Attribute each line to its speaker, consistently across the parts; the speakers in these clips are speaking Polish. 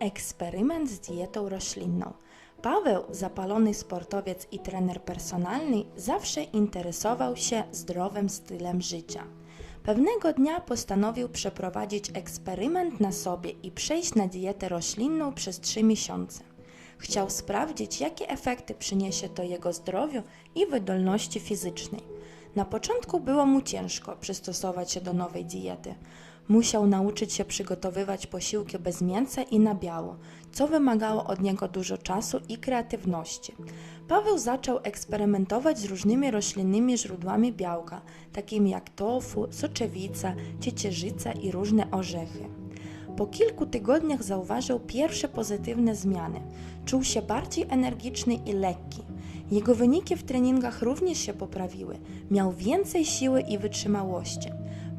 Speaker 1: Eksperyment z dietą roślinną. Paweł, zapalony sportowiec i trener personalny, zawsze interesował się zdrowym stylem życia. Pewnego dnia postanowił przeprowadzić eksperyment na sobie i przejść na dietę roślinną przez 3 miesiące. Chciał sprawdzić, jakie efekty przyniesie to jego zdrowiu i wydolności fizycznej. Na początku było mu ciężko przystosować się do nowej diety. Musiał nauczyć się przygotowywać posiłki bez mięsa i na biało, co wymagało od niego dużo czasu i kreatywności. Paweł zaczął eksperymentować z różnymi roślinnymi źródłami białka, takimi jak tofu, soczewica, ciecierzyca i różne orzechy. Po kilku tygodniach zauważył pierwsze pozytywne zmiany. Czuł się bardziej energiczny i lekki. Jego wyniki w treningach również się poprawiły. Miał więcej siły i wytrzymałości.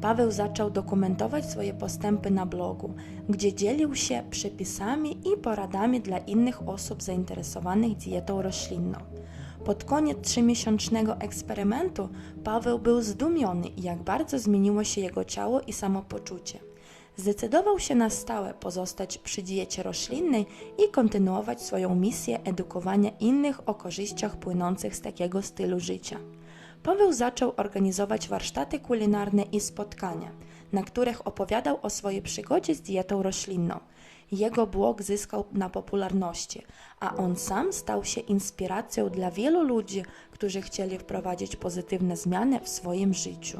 Speaker 1: Paweł zaczął dokumentować swoje postępy na blogu, gdzie dzielił się przepisami i poradami dla innych osób zainteresowanych dietą roślinną. Pod koniec trzymiesięcznego eksperymentu Paweł był zdumiony, jak bardzo zmieniło się jego ciało i samopoczucie. Zdecydował się na stałe pozostać przy diecie roślinnej i kontynuować swoją misję edukowania innych o korzyściach płynących z takiego stylu życia. Paweł zaczął organizować warsztaty kulinarne i spotkania, na których opowiadał o swojej przygodzie z dietą roślinną. Jego blog zyskał na popularności, a on sam stał się inspiracją dla wielu ludzi, którzy chcieli wprowadzić pozytywne zmiany w swoim życiu.